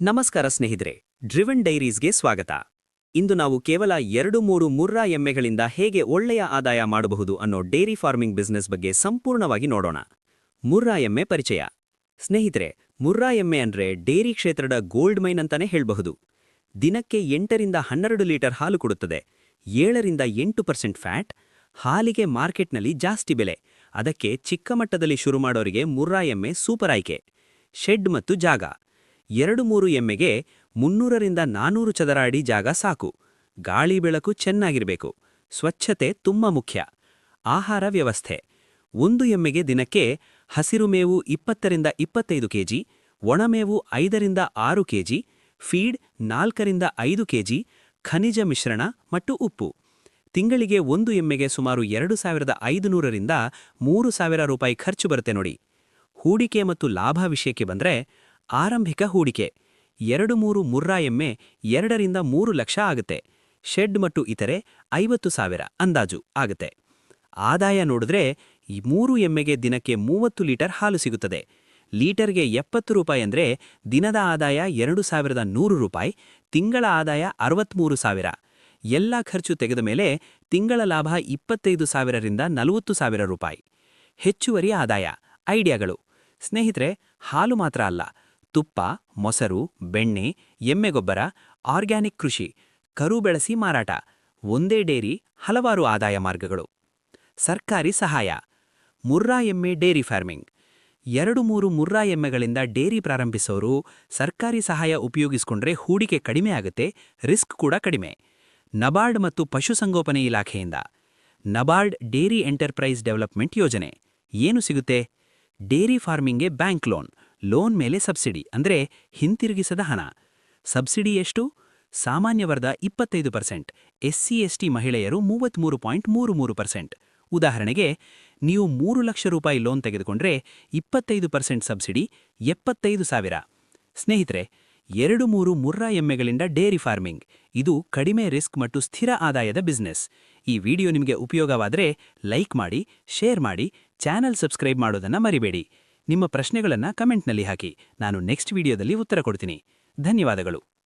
ನಮಸ್ಕಾರ ಸ್ನೇಹಿತರೆ, ಡ್ರಿವನ್ ಡೈರೀಸ್ಗೆ ಸ್ವಾಗತ. ಇಂದು ನಾವು ಕೇವಲ ಎರಡು ಮೂರು ಮುರ್ರಾ ಎಮ್ಮೆಗಳಿಂದ ಹೇಗೆ ಒಳ್ಳೆಯ ಆದಾಯ ಮಾಡಬಹುದು ಅನ್ನೋ ಡೈರಿ ಫಾರ್ಮಿಂಗ್ ಬಿಸ್ನೆಸ್ ಬಗ್ಗೆ ಸಂಪೂರ್ಣವಾಗಿ ನೋಡೋಣ. ಮುರ್ರಾ ಎಮ್ಮೆ ಪರಿಚಯ. ಸ್ನೇಹಿತರೆ, ಮುರ್ರಾ ಎಮ್ಮೆ ಅಂದ್ರೆ ಡೈರಿ ಕ್ಷೇತ್ರದ ಗೋಲ್ಡ್ ಮೈನ್ ಅಂತಾನೆ ಹೇಳಬಹುದು. ದಿನಕ್ಕೆ ಎಂಟರಿಂದ ಹನ್ನೆರಡು ಲೀಟರ್ ಹಾಲು ಕೊಡುತ್ತದೆ. ಏಳರಿಂದ ಎಂಟು ಪರ್ಸೆಂಟ್ ಫ್ಯಾಟ್, ಹಾಲಿಗೆ ಮಾರ್ಕೆಟ್ನಲ್ಲಿ ಜಾಸ್ತಿ ಬೆಲೆ. ಅದಕ್ಕೆ ಚಿಕ್ಕ ಮಟ್ಟದಲ್ಲಿ ಶುರು ಮಾಡೋರಿಗೆ ಮುರ್ರಾ ಎಮ್ಮೆ ಸೂಪರ್ ಆಯ್ಕೆ. ಶೆಡ್ ಮತ್ತು ಜಾಗ. ಎರಡು ಮೂರು ಎಮ್ಮೆಗೆ ಮುನ್ನೂರರಿಂದ ನಾನೂರು ಚದರ ಅಡಿ ಜಾಗ ಸಾಕು. ಗಾಳಿ ಬೆಳಕು ಚೆನ್ನಾಗಿರಬೇಕು. ಸ್ವಚ್ಛತೆ ತುಂಬ ಮುಖ್ಯ. ಆಹಾರ ವ್ಯವಸ್ಥೆ. ಒಂದು ಎಮ್ಮೆಗೆ ದಿನಕ್ಕೆ ಹಸಿರು ಮೇವು ಇಪ್ಪತ್ತರಿಂದ ಇಪ್ಪತ್ತೈದು ಕೆಜಿ ಒಣಮೇವು ಐದರಿಂದ ಆರು ಕೆಜಿ, ಫೀಡ್ ನಾಲ್ಕರಿಂದ ಐದು ಕೆಜಿ, ಖನಿಜ ಮಿಶ್ರಣ ಮತ್ತು ಉಪ್ಪು. ತಿಂಗಳಿಗೆ ಒಂದು ಎಮ್ಮೆಗೆ ಸುಮಾರು ಎರಡು ಸಾವಿರದ ಐದುನೂರರಿಂದ ಮೂರು ಸಾವಿರ ರೂಪಾಯಿ ಖರ್ಚು ಬರುತ್ತೆ ನೋಡಿ. ಹೂಡಿಕೆ ಮತ್ತು ಲಾಭ ವಿಷಯಕ್ಕೆ ಬಂದ್ರೆ ಆರಂಭಿಕ ಹೂಡಿಕೆ. ಎರಡು ಮೂರು ಮುರ್ರಾ ಎಮ್ಮೆ ಎರಡರಿಂದ ಮೂರು ಲಕ್ಷ ಆಗುತ್ತೆ. ಶೆಡ್ ಮತ್ತು ಇತರೆ ಐವತ್ತು ಸಾವಿರ ಅಂದಾಜು ಆಗುತ್ತೆ. ಆದಾಯ ನೋಡಿದ್ರೆ ಮೂರು ಎಮ್ಮೆಗೆ ದಿನಕ್ಕೆ ಮೂವತ್ತು ಲೀಟರ್ ಹಾಲು ಸಿಗುತ್ತದೆ. ಲೀಟರ್ಗೆ ಎಪ್ಪತ್ತು ರೂಪಾಯಿ ಅಂದರೆ ದಿನದ ಆದಾಯ ಎರಡು ಸಾವಿರದ ನೂರು ರೂಪಾಯಿ, ತಿಂಗಳ ಆದಾಯ ಅರವತ್ಮೂರು ಸಾವಿರ. ಎಲ್ಲ ಖರ್ಚು ತೆಗೆದ ಮೇಲೆ ತಿಂಗಳ ಲಾಭ ಇಪ್ಪತ್ತೈದು ಸಾವಿರರಿಂದ ನಲವತ್ತು ಸಾವಿರ ರೂಪಾಯಿ. ಹೆಚ್ಚುವರಿ ಆದಾಯ, ಐಡಿಯಾಗಳು. ಸ್ನೇಹಿತರೆ, ಹಾಲು ಮಾತ್ರ ಅಲ್ಲ ತುಪ್ಪ, ಮೊಸರು, ಬೆಣ್ಣೆ ಎಮ್ಮೆಗೊಬ್ಬರ ಆರ್ಗ್ಯಾನಿಕ್ ಕೃಷಿ, ಕರು ಬೆಳೆಸಿ ಮಾರಾಟ, ಒಂದೇ ಡೇರಿ, ಹಲವಾರು ಆದಾಯ ಮಾರ್ಗಗಳು. ಸರ್ಕಾರಿ ಸಹಾಯ, ಮುರ್ರಾ ಎಮ್ಮೆ ಡೇರಿ ಫಾರ್ಮಿಂಗ್. ಎರಡು ಮೂರು ಮುರ್ರಾ ಎಮ್ಮೆಗಳಿಂದ ಡೇರಿ ಪ್ರಾರಂಭಿಸೋರು ಸರ್ಕಾರಿ ಸಹಾಯ ಉಪಯೋಗಿಸಿಕೊಂಡ್ರೆ ಹೂಡಿಕೆ ಕಡಿಮೆ ಆಗುತ್ತೆ, ರಿಸ್ಕ್ ಕೂಡ ಕಡಿಮೆ. ನಬಾರ್ಡ್ ಮತ್ತು ಪಶುಸಂಗೋಪನೆ ಇಲಾಖೆಯಿಂದ, ನಬಾರ್ಡ್ ಡೇರಿ ಎಂಟರ್ಪ್ರೈಸ್ ಡೆವಲಪ್ಮೆಂಟ್ ಯೋಜನೆ, ಏನು ಸಿಗುತ್ತೆ? ಡೇರಿ ಫಾರ್ಮಿಂಗ್ಗೆ ಬ್ಯಾಂಕ್ ಲೋನ್. ಲೋನ್ ಮೇಲೆ ಸಬ್ಸಿಡಿ, ಅಂದರೆ ಹಿಂತಿರುಗಿಸದ ಹಣ. ಸಬ್ಸಿಡಿ ಎಷ್ಟು? ಸಾಮಾನ್ಯ ವರ್ಗ ಇಪ್ಪತ್ತೈದು ಪರ್ಸೆಂಟ್, ಎಸ್ಸಿ, ಎಸ್ಟಿ ಮಹಿಳೆಯರು ಮೂವತ್ತ್ಮೂರು ಪಾಯಿಂಟ್ ಮೂರು ಮೂರು ಪರ್ಸೆಂಟ್. ಉದಾಹರಣೆಗೆ, ನೀವು ಮೂರು ಲಕ್ಷ ರೂಪಾಯಿ ಲೋನ್ ತೆಗೆದುಕೊಂಡ್ರೆ ಇಪ್ಪತ್ತೈದು ಪರ್ಸೆಂಟ್ ಸಬ್ಸಿಡಿ ಎಪ್ಪತ್ತೈದು ಸಾವಿರ. ಸ್ನೇಹಿತರೆ, ಎರಡು ಮೂರು ಮುರ್ರಾ ಎಮ್ಮೆಗಳಿಂದ ಡೇರಿ ಫಾರ್ಮಿಂಗ್, ಇದು ಕಡಿಮೆ ರಿಸ್ಕ್ ಮತ್ತು ಸ್ಥಿರ ಆದಾಯದ ಬಿಸ್ನೆಸ್. ಈ ವಿಡಿಯೋ ನಿಮಗೆ ಉಪಯೋಗವಾದರೆ ಲೈಕ್ ಮಾಡಿ, ಶೇರ್ ಮಾಡಿ, ಚಾನೆಲ್ ಸಬ್ಸ್ಕ್ರೈಬ್ ಮಾಡೋದನ್ನ ಮರಿಬೇಡಿ. ನಿಮ್ಮ ಪ್ರಶ್ನೆಗಳನ್ನು ಕಮೆಂಟ್ನಲ್ಲಿ ಹಾಕಿ. ನಾನು ನೆಕ್ಸ್ಟ್ ವಿಡಿಯೋದಲ್ಲಿ ಉತ್ತರ ಕೊಡ್ತೀನಿ. ಧನ್ಯವಾದಗಳು.